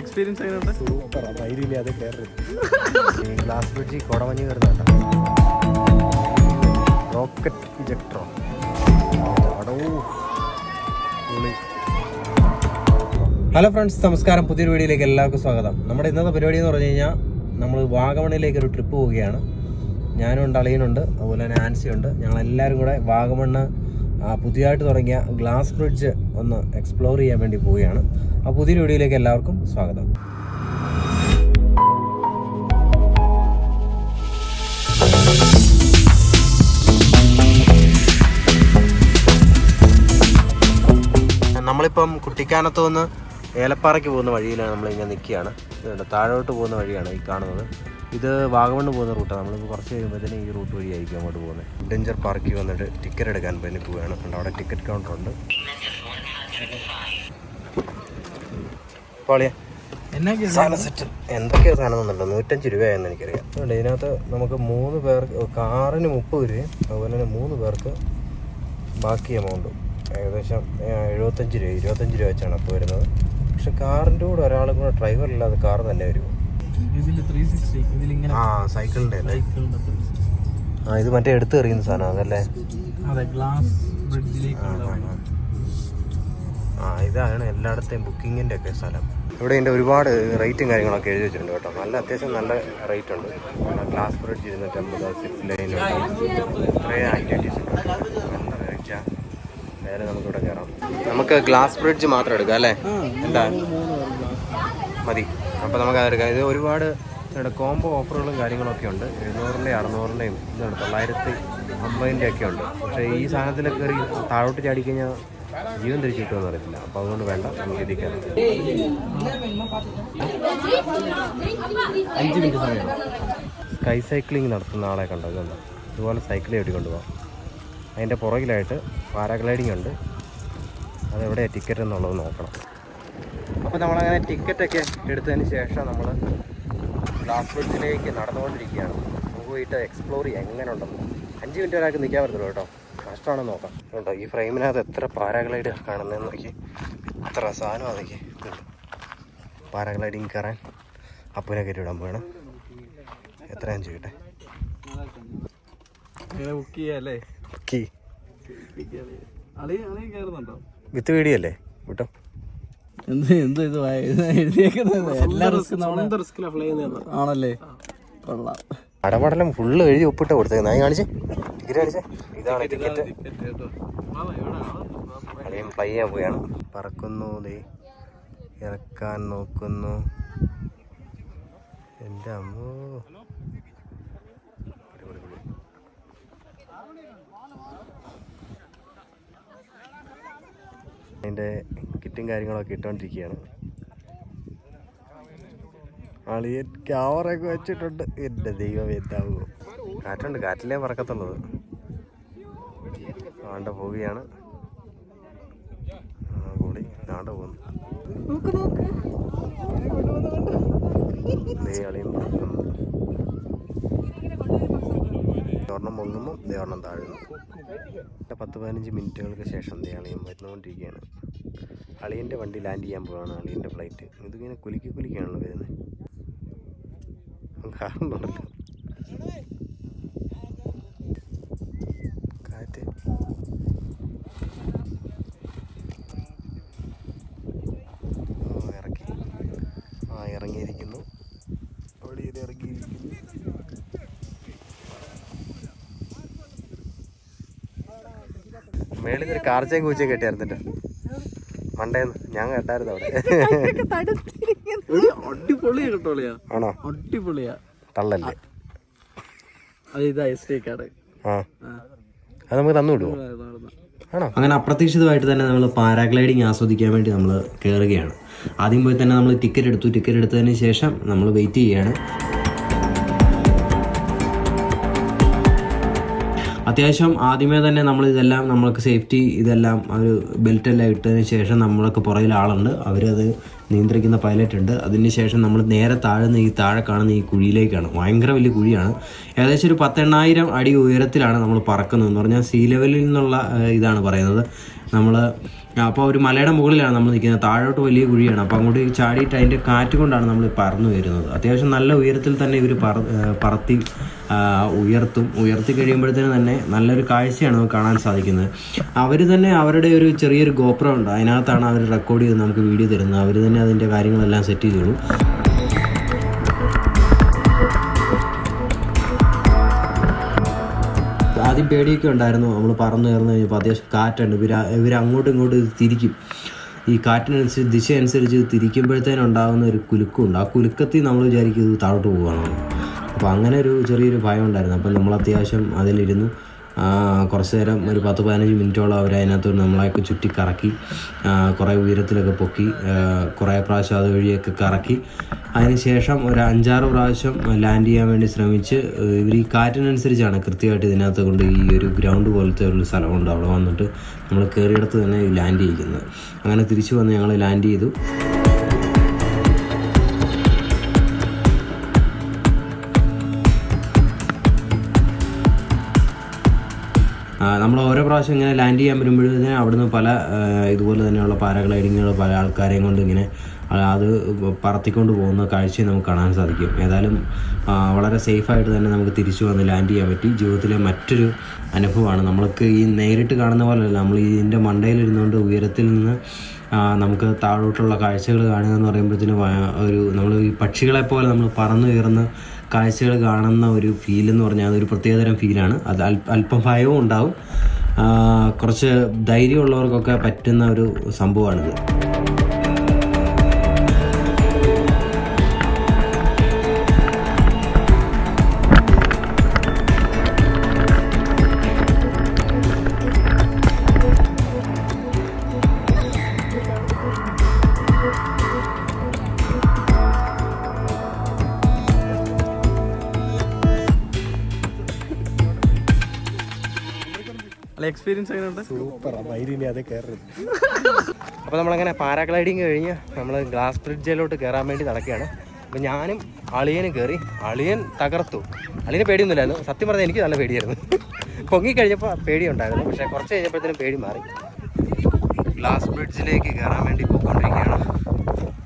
Experience എങ്ങനെയുണ്ട് super ധൈര്യമില്ലാതെ കയറരുത് ഗ്ലാസ് ബ്രിഡ്ജ് കോടമഞ്ഞ് കയറുന്നുണ്ട് റോക്കറ്റ് ഇജക്ടറോ ഹലോ ഫ്രണ്ട്സ് നമസ്കാരം. പുതിയൊരു വീഡിയോയിലേക്ക് എല്ലാവർക്കും സ്വാഗതം. നമ്മുടെ ഇന്നത്തെ പരിപാടി എന്ന് പറഞ്ഞു കഴിഞ്ഞാൽ നമ്മൾ വാഗമണ്ണിലേക്ക് ഒരു ട്രിപ്പ് പോവുകയാണ്. ഞാനും ഉണ്ട് അളിയനുണ്ട് അതുപോലെ തന്നെ ആൻസി ഉണ്ട്. ഞങ്ങളെല്ലാവരും കൂടെ വാഗമണ്ണ് പുതിയതായിട്ട് തുടങ്ങിയ ഗ്ലാസ് ബ്രിഡ്ജ് ഒന്ന് എക്സ്പ്ലോർ ചെയ്യാൻ വേണ്ടി പോവുകയാണ്. ആ പുതിയൊരു വീഡിയോയിലേക്ക് എല്ലാവർക്കും സ്വാഗതം. നമ്മളിപ്പം കുട്ടിക്കാനത്ത് നിന്ന് ഏലപ്പാറയ്ക്ക് പോകുന്ന വഴിയിലാണ് നമ്മളിങ്ങനെ നിൽക്കുകയാണ്. താഴോട്ട് പോകുന്ന വഴിയാണ് ഈ കാണുന്നത്. ഇത് വാഗമണ്ണ് പോകുന്ന റൂട്ടാണ്. നമ്മളിപ്പോൾ കുറച്ച് കഴിയുമ്പോഴത്തേനും ഈ റൂട്ട് വഴിയായിരിക്കും അങ്ങോട്ട് പോകുന്നത്. ഡെഞ്ചർ പാർക്കിൽ വന്നിട്ട് ടിക്കറ്റ് എടുക്കാൻ വേണ്ടി പോവുകയാണ്. അവിടെ ടിക്കറ്റ് കൗണ്ടർ ഉണ്ട് പോളിയ സാധനം സെറ്റ് എന്തൊക്കെയാ സാധനം എന്നുണ്ടോ നൂറ്റഞ്ച് രൂപയായെന്ന് എനിക്കറിയാം. അതുകൊണ്ട് ഇതിനകത്ത് നമുക്ക് മൂന്ന് പേർക്ക് കാറിന് മുപ്പത് രൂപയും അതുപോലെ തന്നെ മൂന്ന് പേർക്ക് ബാക്കി എമൗണ്ടും ഏകദേശം എഴുപത്തഞ്ച് രൂപ ഇരുപത്തഞ്ച് രൂപ വെച്ചാണ് അപ്പോൾ വരുന്നത്. പക്ഷെ കാറിന്റെ കൂടെ ഒരാളും കൂടെ ഡ്രൈവർ ഇല്ലാതെ കാർ തന്നെ വരുമോ ആ സൈക്കിളിന്റെ അല്ലേ? ആ ഇത് മറ്റേ എടുത്ത് എറിയുന്ന സാധനം അതല്ലേ? അതെ ഗ്ലാസ് ആ, ഇതാണ് എല്ലായിടത്തെയും ബുക്കിങ്ങിന്റെ ഒക്കെ സ്ഥലം. ഇവിടെ ഇതിന്റെ ഒരുപാട് റേറ്റും കാര്യങ്ങളൊക്കെ എഴുതി വെച്ചിട്ടുണ്ട് കേട്ടോ. നല്ല അത്യാവശ്യം നല്ല റേറ്റ് ഉണ്ട് ഗ്ലാസ് ബ്രിഡ്ജ് ഇരുന്നൂറ്റമ്പത് സിക്സ് ലൈൻ ഇത്രയും ആക്ടിവിറ്റീസ് ഉണ്ട്. നേരെ നമുക്കിവിടെ കയറാം നമുക്ക് ഗ്ലാസ് ബ്രിഡ്ജ് മാത്രം എടുക്കാം അല്ലേ? എന്താ? മതി. അപ്പോൾ നമുക്ക് അതെടുക്കാം ഇത് ഒരുപാട് ഇവിടെ കോംബോ ഓഫറുകളും കാര്യങ്ങളൊക്കെ ഉണ്ട്. എഴുന്നൂറിന്റെയും അറുന്നൂറിന്റെയും ഇതാണ് തൊള്ളായിരത്തി അമ്പതിന്റെ ഒക്കെ ഉണ്ട്. പക്ഷേ ഈ സാധനത്തിലൊക്കെ കയറി താഴോട്ട് ചാടിക്കഴിഞ്ഞാൽ ജീവൻ തിരിച്ചു കിട്ടുമെന്ന് അറിയത്തില്ല. അപ്പോൾ അതുകൊണ്ട് വേണ്ട നമുക്ക് ഇതിൽ അഞ്ച് മിനിറ്റ് സമയം. സ്കൈ സൈക്ലിംഗ് നടത്തുന്ന ആളെ കണ്ടോ? ഇതുണ്ട് ഇതുപോലെ സൈക്കിൾ ചവിട്ടി കൊണ്ടുപോകാം. അതിന്റെ പുറകിലായിട്ട് പാരാഗ്ലൈഡിംഗ് ഉണ്ട്. അതെവിടെയാണ് ടിക്കറ്റ് എന്നുള്ളത് നോക്കണം. അപ്പോൾ നമ്മളങ്ങനെ ടിക്കറ്റൊക്കെ എടുത്തതിന് ശേഷം നമ്മൾ ഗ്ലാസ് നടന്നുകൊണ്ടിരിക്കുകയാണ്. നമുക്ക് പോയിട്ട് എക്സ്പ്ലോർ ചെയ്യാം. എങ്ങനെ ഉണ്ടെന്ന് അഞ്ച് മിനിറ്റ് ഒരാൾക്ക് നിൽക്കാൻ പറ്റുള്ളൂ കേട്ടോ. കഷ്ടമാണെന്ന് നോക്കാം. ഉണ്ടോ? ഈ ഫ്രെയിമിനകത്ത് എത്ര പാരാഗ്ലൈഡ് കാണുന്നതെന്ന് നോക്കി എത്ര സാധനം അതൊക്കെ പാരാഗ്ലൈഡിങ് കയറാൻ അപ്പുനെ കയറ്റി വിടാൻ പോവാണ്. എത്രയും ചെയ്യട്ടെ ബുക്ക് ചെയ്യാല്ലേ കീ അല്ലേ? വിത്ത് വിട്ടോ. എന്ത് എന്ത് ഇത് എഴുതിയേക്കുന്നത്? എല്ലാ റിസ്ക് സ്വന്തം റിസ്കിലാണ് ഫ്ലൈ ചെയ്യുന്നത്. ആണല്ലേ? കൊള്ളാം. അടപടലം ഫുള്ള് എഴുതി ഒപ്പിട്ട് കൊടുത്തേ നായി കാണിച്ചേ. ടിക്കറ്റ് കാണിച്ചേ ഇതാണ് ടിക്കറ്റ് അളിയും ഫ്ലൈ ചെയ്യാൻ പോവുകയാണ് പറക്കുന്നു ദേ. ഇറക്കാൻ നോക്കുന്നു. എന്റെ അമ്മോ. അതിന്റെ കിറ്റും കാര്യങ്ങളൊക്കെ ഇട്ടുകൊണ്ടിരിക്കുകയാണ് അളിയൻ ക്യാമറയൊക്കെ വെച്ചിട്ടുണ്ട്. എന്റെ ദൈവം എന്താവുമോ കാറ്റുണ്ട് കാറ്റിലേ പറക്കത്തുള്ളത് ആണ്ട പോവുകയാണ്. കൂടി ആണ്ട പോകുന്നു. ഒരെണ്ണം പൊങ്ങുമ്പോൾ ദേവണ്ണം താഴുന്നു. പത്ത് പതിനഞ്ച് മിനിറ്റുകൾക്ക് ശേഷം ദേ അളിയൻ വരുന്നുകൊണ്ടിരിക്കുകയാണ്. അളിയന്റെ വണ്ടി ലാൻഡ് ചെയ്യാൻ പോവാണ് അളിയന്റെ ഫ്ലൈറ്റ്. ഇതിങ്ങനെ കുലുക്കി കുലുക്കിയാണല്ലോ വരുന്നത്. കാണുന്നുണ്ടല്ലോ കാറ്റ് ആ ഇറക്കി ആ ഇറങ്ങിയിരിക്കുന്നു വെളിയിൽ ഇറങ്ങിയിരിക്കുന്നു മേളിൽ ഒരു കാർച്ചയും കൂച്ചയും കെട്ടിയായിരുന്നു മണ്ടേന്ന്. ഞാൻ കേട്ടായിരുന്നു അവിടെ. അടിപൊളിയാ കേട്ടോളിയാ. ആണോ? അടിപൊളിയാ. തള്ളല്ലേ? അത് ഇത് ഐസ്ലേക്കാട് ആ. അത് നമുക്ക് തന്നു വിടുവോ? ആണോ? അങ്ങനെ അപ്രതീക്ഷിതമായിട്ട് തന്നെ നമ്മൾ പാരാഗ്ലൈഡിങ് ആസ്വദിക്കാൻ വേണ്ടി നമ്മൾ കയറുകയാണ് ആദ്യം പോയി തന്നെ നമ്മൾ ടിക്കറ്റ് എടുത്തു. ടിക്കറ്റ് എടുത്തതിന് ശേഷം നമ്മൾ വെയിറ്റ് ചെയ്യുകയാണ്. അത്യാവശ്യം ആദ്യമേ തന്നെ നമ്മൾ ഇതെല്ലാം നമ്മൾക്ക് സേഫ്റ്റി ഇതെല്ലാം ഒരു ബെൽറ്റെല്ലാം ഇട്ടതിന് ശേഷം നമ്മളൊക്കെ പുറകിൽ ആളുണ്ട്. അവരത് നിയന്ത്രിക്കുന്ന പൈലറ്റ് ഉണ്ട്. അതിന് ശേഷം നമ്മൾ നേരെ താഴ്ന്ന് ഈ താഴെ കാണുന്ന ഈ കുഴിയിലേക്കാണ്. ഭയങ്കര വലിയ കുഴിയാണ്. ഏകദേശം ഒരു പത്തെണ്ണായിരം അടി ഉയരത്തിലാണ് നമ്മൾ പറക്കുന്നത്. എന്ന് പറഞ്ഞാൽ സീ ലെവലിൽ നിന്നുള്ള ഇതാണ് പറയുന്നത്. നമ്മൾ അപ്പോൾ ഒരു മലയുടെ മുകളിലാണ് നമ്മൾ നിൽക്കുന്നത്. താഴോട്ട് വലിയ കുഴിയാണ്. അപ്പോൾ അങ്ങോട്ട് ചാടിയിട്ട് അതിന്റെ കാറ്റ് കൊണ്ടാണ് നമ്മൾ പറന്നു വരുന്നത്. അത്യാവശ്യം നല്ല ഉയരത്തിൽ തന്നെ ഇവർ പറ പറത്തി ഉയർത്തും. ഉയർത്തി കഴിയുമ്പോഴത്തേന് തന്നെ നല്ലൊരു കാഴ്ചയാണ് നമുക്ക് കാണാൻ സാധിക്കുന്നത്. അവർ തന്നെ അവരുടെ ഒരു ചെറിയൊരു ഗോപ്രം ഉണ്ട് അതിനകത്താണ് അവർ റെക്കോർഡ് ചെയ്ത് നമുക്ക് വീഡിയോ തരുന്നത്. അവർ തന്നെ അതിന്റെ കാര്യങ്ങളെല്ലാം സെറ്റ് ചെയ്തോളും. ആദ്യം പേടിയൊക്കെ ഉണ്ടായിരുന്നു. നമ്മൾ പറന്നു കയറുന്ന കഴിഞ്ഞപ്പോൾ അത്യാവശ്യം കാറ്റുണ്ട്. ഇവർ ഇവർ അങ്ങോട്ടും ഇങ്ങോട്ടും തിരിക്കും. ഈ കാറ്റിനനുസരിച്ച് ദിശ അനുസരിച്ച് തിരിക്കുമ്പോഴത്തേനും ഉണ്ടാകുന്ന ഒരു കുലുക്കമുണ്ട്. ആ കുലുക്കത്തിൽ നമ്മൾ വിചാരിക്കും ഇത് താഴോട്ട് പോകുകയാണെന്ന് അപ്പോൾ അങ്ങനെ ഒരു ചെറിയൊരു ഭയം ഉണ്ടായിരുന്നു. അപ്പം നമ്മൾ അത്യാവശ്യം അതിലിരുന്നു. കുറച്ച് നേരം ഒരു പത്ത് പതിനഞ്ച് മിനിറ്റോളം അവർ അതിനകത്ത് നമ്മളെയൊക്കെ ചുറ്റി കറക്കി കുറേ ഉയരത്തിലൊക്കെ പൊക്കി കുറേ പ്രാവശ്യം അതുവഴിയൊക്കെ കറക്കി. അതിനുശേഷം ഒരു അഞ്ചാറ് പ്രാവശ്യം ലാൻഡ് ചെയ്യാൻ വേണ്ടി ശ്രമിച്ച് ഇവർ ഈ കാറ്റിനനുസരിച്ചാണ് കൃത്യമായിട്ട് ഇതിനകത്ത് കൊണ്ട് ഈ ഒരു ഗ്രൗണ്ട് പോലത്തെ ഒരു സ്ഥലമുണ്ട് അവിടെ വന്നിട്ട് നമ്മൾ കയറിയിടത്ത് തന്നെ ലാൻഡ് ചെയ്യിക്കുന്നത്. അങ്ങനെ തിരിച്ചു വന്ന് ഞങ്ങൾ ലാൻഡ് ചെയ്തു. നമ്മൾ ഓരോ പ്രാവശ്യം ഇങ്ങനെ ലാൻഡ് ചെയ്യാൻ വരുമ്പോഴത്തേന് അവിടുന്ന് പല ഇതുപോലെ തന്നെയുള്ള പാരാഗ്ലൈഡിങ്ങുകൾ പല ആൾക്കാരെയും കൊണ്ട് ഇങ്ങനെ അത് പറത്തിക്കൊണ്ട് പോകുന്ന കാഴ്ചയും നമുക്ക് കാണാൻ സാധിക്കും. ഏതായാലും വളരെ സേഫായിട്ട് തന്നെ നമുക്ക് തിരിച്ചു വന്ന് ലാൻഡ് ചെയ്യാൻ പറ്റി. ജീവിതത്തിലെ മറ്റൊരു അനുഭവമാണ്. നമ്മൾക്ക് ഈ നേരിട്ട് കാണുന്ന പോലെയല്ല. നമ്മൾ ഇതിന്റെ മണ്ടയിലിരുന്നുകൊണ്ട് ഉയരത്തിൽ നിന്ന് നമുക്ക് താഴോട്ടുള്ള കാഴ്ചകൾ കാണുക എന്ന് പറയുമ്പോഴത്തേനും ഒരു നമ്മൾ ഈ പക്ഷികളെപ്പോലെ നമ്മൾ പറന്നു കയറുന്ന കാഴ്ചകൾ കാണുന്ന ഒരു ഫീൽ എന്ന് പറഞ്ഞാൽ അതൊരു പ്രത്യേകതരം ഫീലാണ് അത് അല്പ- ഭയവും ഉണ്ടാവും. കുറച്ച് ധൈര്യമുള്ളവർക്കൊക്കെ പറ്റുന്ന ഒരു സംഭവമാണിത്. അല്ല എക്സ്പീരിയൻസ് എങ്ങനെയുണ്ട്? അപ്പോൾ നമ്മളങ്ങനെ പാരാഗ്ലൈഡിങ് കഴിഞ്ഞ് നമ്മൾ ഗ്ലാസ് ബ്രിഡ്ജിലോട്ട് കയറാൻ വേണ്ടി നടക്കുകയാണ്. അപ്പോൾ ഞാനും അളിയനും കയറി അളിയൻ തകർത്തു. അളിയന് പേടിയൊന്നുമില്ലായിരുന്നു. സത്യം പറഞ്ഞാൽ എനിക്ക് നല്ല പേടിയായിരുന്നു. പൊങ്ങി കഴിഞ്ഞപ്പോൾ പേടിയുണ്ടായിരുന്നു. പക്ഷേ കുറച്ച് കഴിഞ്ഞപ്പോഴത്തേനും പേടി മാറി. ഗ്ലാസ് ബ്രിഡ്ജിലേക്ക് കയറാൻ വേണ്ടി പോയിക്കൊണ്ടിരിക്കുകയാണ്.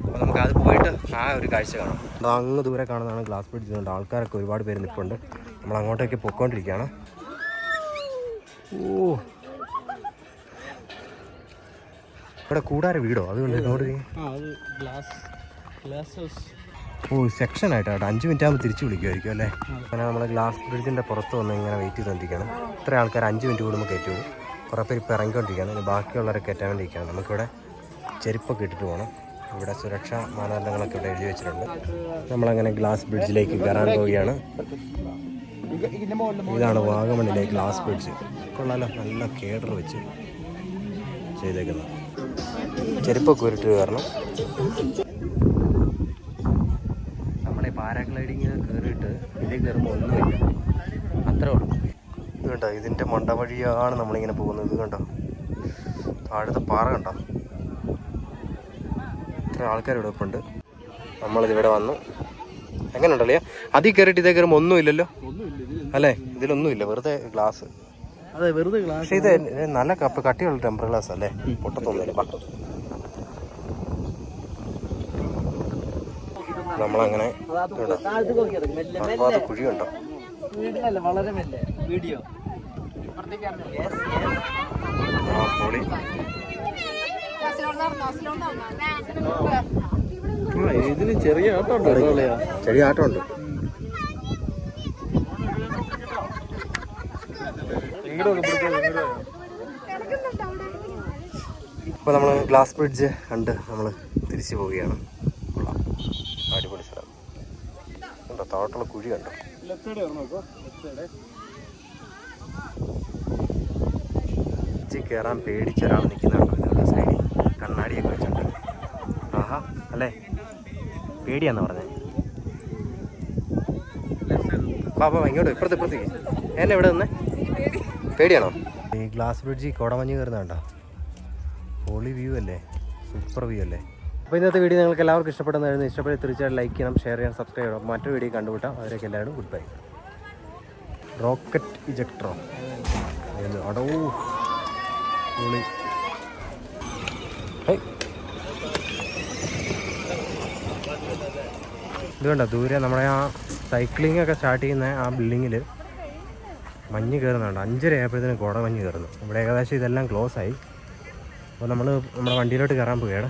അപ്പോൾ നമുക്ക് അത് പോയിട്ട് ആ ഒരു കാഴ്ച കാണാം. അത് അങ്ങ് ദൂരെ കാണുന്നതാണ് ഗ്ലാസ് ബ്രിഡ്ജ് ഉണ്ട് ആൾക്കാരൊക്കെ ഒരുപാട് പേര് നിൽപ്പുണ്ട് നമ്മൾ അങ്ങോട്ടേക്ക് പോയിക്കൊണ്ടിരിക്കുകയാണ്. ഓ. ഇവിടെ കൂടാര വീടോ? അതുകൊണ്ട് ഓ സെക്ഷൻ ആയിട്ടോ അഞ്ച് മിനിറ്റ് ആകുമ്പോൾ തിരിച്ചു വിളിക്കുമായിരിക്കും അല്ലേ? അങ്ങനെ നമ്മൾ ഗ്ലാസ് ബ്രിഡ്ജിന്റെ പുറത്ത് വന്ന് ഇങ്ങനെ വെയിറ്റ് ചെയ്തുകൊണ്ടിരിക്കുകയാണ് ഇത്ര ആൾക്കാർ അഞ്ച് മിനിറ്റ് കൂടുമ്പോൾ കയറ്റി. പോകും കുറേ പേര് ഇപ്പോൾ ഇറങ്ങിക്കൊണ്ടിരിക്കുകയാണ്. ഇനി ബാക്കിയുള്ളവരെ കയറ്റാൻ വേണ്ടിയിരിക്കുകയാണ് നമുക്കിവിടെ ചെരുപ്പൊക്കെ ഇട്ടിട്ട് പോകണം. ഇവിടെ സുരക്ഷാ മാനദണ്ഡങ്ങളൊക്കെ ഇവിടെ എഴുതി വെച്ചിട്ടുണ്ട്. നമ്മളങ്ങനെ ഗ്ലാസ് ബ്രിഡ്ജിലേക്ക് കയറാൻ പോവുകയാണ്. ഇതാണ് വാഗമണിലെ ഗ്ലാസ് ബ്രിഡ്ജ് കൊള്ളാലോ നല്ല കേഡർ വെച്ച് ചെയ്തേക്കുന്നത്. ചെരുപ്പൊക്കെ ഉരുട്ട് കയറണം. നമ്മുടെ പാരാഗ്ലൈഡിങ് കയറിയിട്ട് ഇതിൽ കയറുമ്പോൾ ഒന്നുമില്ല. അത്രേ ഉള്ളൂ. ഇത് കണ്ടോ ഇതിന്റെ മണ്ട വഴിയാണ് നമ്മളിങ്ങനെ പോകുന്നത്. ഇത് കണ്ടോ? താഴത്തെ പാറ കണ്ടോ? ഇത്ര ആൾക്കാർ ഇവിടെ ഉണ്ട് നമ്മളിതിവിടെ വന്നു. എങ്ങനെ ഉണ്ടല്ലേ അതിൽ കയറിയിട്ട് ഇതേ കയറുമ്പോൾ ഒന്നുമില്ലല്ലോ. അല്ലേ? ഇതിലൊന്നുമില്ല വെറുതെ ഗ്ലാസ്. അതെ വെറുതെ ഗ്ലാസ്. പക്ഷേ ഇത് നല്ല കപ്പ് കട്ടിയുള്ള ടെമ്പർ ഗ്ലാസ് അല്ലേ? പൊട്ടത്തൊന്നുമില്ല. ഇല്ല നമ്മളങ്ങനെ? അറുപത് കുഴിയുണ്ടോ വളരെ മെല്ലെ. വീഡിയോ. ആ പൊളി. ഇതിന് ചെറിയ ആട്ടം ഉണ്ട്? ചെറിയ ചെറിയ ആട്ടമുണ്ട് ഇപ്പോൾ നമ്മൾ ഗ്ലാസ് ബ്രിഡ്ജ് കണ്ട് നമ്മൾ തിരിച്ചു പോവുകയാണ്. കൊള്ളാം അടിപൊളി സ്ഥലം. കണ്ടോ താഴോട്ടുള്ള കുഴി കണ്ടോ? ബ്രിഡ്ജിൽ കയറാൻ പേടിച്ചൊരാൾ നിൽക്കുന്നുണ്ടോ ഇതിന്റെ സൈഡിൽ കണ്ണാടിയൊക്കെ വെച്ചിട്ടുണ്ട്. ആഹാ അല്ലേ? പേടിയാന്ന് പറഞ്ഞത് ബാബാ ഇങ്ങോട്ട് ഇപ്പുറത്ത് ഇപ്പുറത്തേക്ക്. എന്നെ ഇവിടെ നിന്നേ? പേടിയാണോ? ഈ ഗ്ലാസ് ബ്രിഡ്ജിൽ കോടമഞ്ഞ് കയറുന്നുണ്ടോ ഹോളി വ്യൂ അല്ലേ? സൂപ്പർ വ്യൂ അല്ലേ? അപ്പോൾ ഇന്നത്തെ വീഡിയോ നിങ്ങൾക്ക് എല്ലാവർക്കും ഇഷ്ടപ്പെടുന്നതായിരുന്നു ഇഷ്ടപ്പെട്ട് തീർച്ചയായിട്ടും ലൈക്ക് ചെയ്യണം ഷെയർ ചെയ്യണം സബ്സ്ക്രൈബ് ചെയ്യണം. മറ്റൊരു വീഡിയോ കണ്ടുപിട്ടാം അവരൊക്കെ എല്ലാവരും ഗുഡ് ബൈ റോക്കറ്റ് ഇജക്ട്രോ അടോ. Holy hey. ഇത് കണ്ടോ? ദൂരെ നമ്മുടെ ആ സൈക്ലിംഗ് ഒക്കെ സ്റ്റാർട്ട് ചെയ്യുന്ന ആ ബിൽഡിങ്ങിൽ മഞ്ഞ് കയറുന്നുണ്ട് അഞ്ചര ആയപ്പോഴത്തേനും കുട മഞ്ഞ് കയറുന്നു. ഇവിടെ ഏകദേശം ഇതെല്ലാം ക്ലോസ് ആയി. അപ്പോൾ നമ്മൾ നമ്മുടെ വണ്ടിയിലോട്ട് കയറാൻ പോവുകയാണ്.